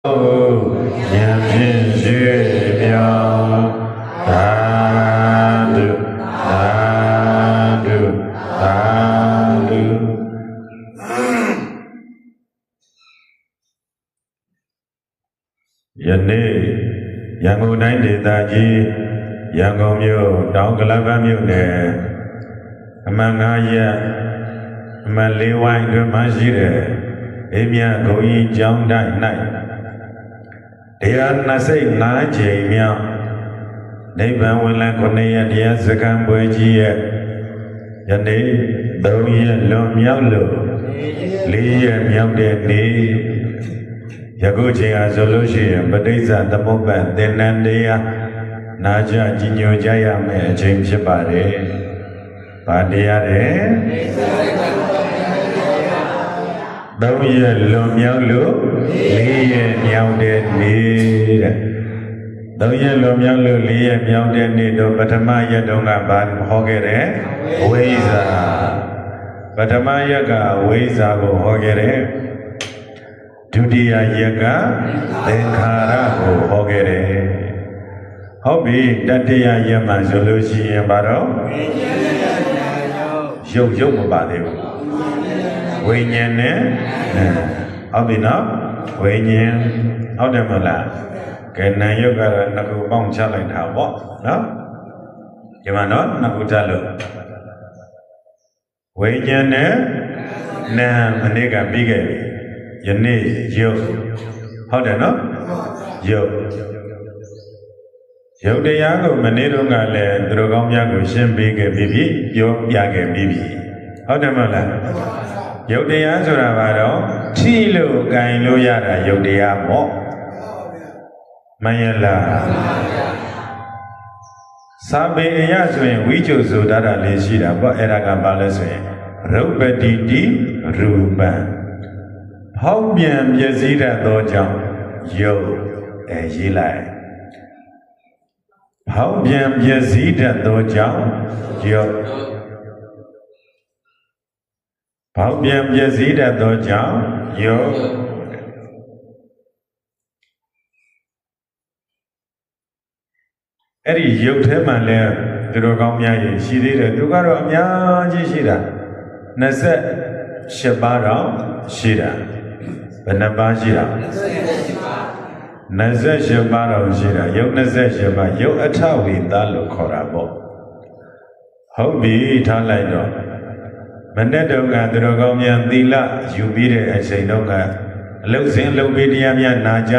ယနေ့ရန်ကုန်တိုင်းဒေသကြီးရန်ကုန်မြို့တောင်ကလပမြို့နယ်အမှန်၅ရက်အမှန်၄ဝိုင်းတွင်မှရှိတဲ့အိမ်မြတ်ဂုံကြီးကျောင်းတိုင်း၌ တရား25ချိန်မြောက်နိဗ္ဗာန်ဝင်လန်း9ရက်တရားစခန်းပွဲကြီးရဲ့ယနေ့3ရက်လွန်မြောက်လို့4ရက်မြောက်တဲ့နေ့ယခုချိန်ဟာဆိုလို့ရှိရင်ပဋိစ္စသမုပ္ပါသင်္นานတရားနာကြကြီးညိုကြရမယ့်အချိန်ဖြစ်ပါတယ်။ဗာတရားတဲ့သုံး ရက်လွန်မြောက်လို့လေးရက်မြောက်တဲ့နေ့တဲ့သုံးရက်လွန်မြောက်လို့လေးရက်မြောက်တဲ့နေ့တော့ပထမရက်တုန်းကဘာဟောခဲ့တယ်ဝိဇ္ဇာပထမရက်ကဝိဇ္ဇာကိုဟောခဲ့တယ်ဒုတိယရက်ကသင်္ခါရကိုဟောခဲ့တယ်ဟုတ်ပြီတတိယရက်မှဆိုလို့ရှိရင်ဘာတော့ ရုပ်ရုပ်မပါသေးဘူးဝိညာဉ်နဲ့ဟုတ်ပြီနော်ဝိညာဉ်ဟုတ်တယ်မလားကဲနာယုတ်ကတော့နှစ်ခုပေါင်းချလိုက်တာပေါ့နော်ဒီမှာနော်နှစ်ခုချလို့ဝိညာဉ်နဲ့နာမနေ့ကပြီးခဲ့ပြီယနေ့ယုတ်ဟုတ်တယ်နော်ယုတ် ယုတ်တရားကိုမနေ့တုန်းကလည်းသူတို့ကောင်းများကိုရှင်းပေးခဲ့ပြီးပြီပြောပြခဲ့ပြီးပြီဟုတ်တယ်မဟုတ်လားယုတ်တရားဆိုတာဘာတော့ထိလို့ကင်လို့ရတာယုတ်တရားပေါ့မယလားစာပေအရဆိုရင်ဝိကျုဇုဒတာလေးရှိတာပေါ့အဲ့ဒါကဘာလဲဆိုရင်ရုပ်ပတိတိရူပံဟောက်ပြန်ပြည့်စည်တတ်သောကြောင့်ယုတ်အဲရေးလိုက် ဟောက်ပြန်ပြည့်စည်တတ်သောကြောင့်ယုတ်ဟောက်ပြန်ပြည့်စည်တတ်သောကြောင့်ယုတ်အဲ့ဒီယုတ်ထဲမှာလဲသူတော်ကောင်းများရင်ရှိသေးတယ်သူကတော့အများကြီးရှိတာ28ပါးတော့ရှိတာဘယ်နှပါးရှိတာ28 ပါးတော့ရှိတာယုတ်28ပါးယုတ်အထဝီသားလို့ခေါ်တာပေါ့ဟုတ်ပြီထားလိုက်တော့မနေ့တုန်းကသူတော်ကောင်းများသီလယူပြီးတဲ့အချိန်တော့ကအလုတ်စဉ်အလုတ်ပေးတရားများနာကြား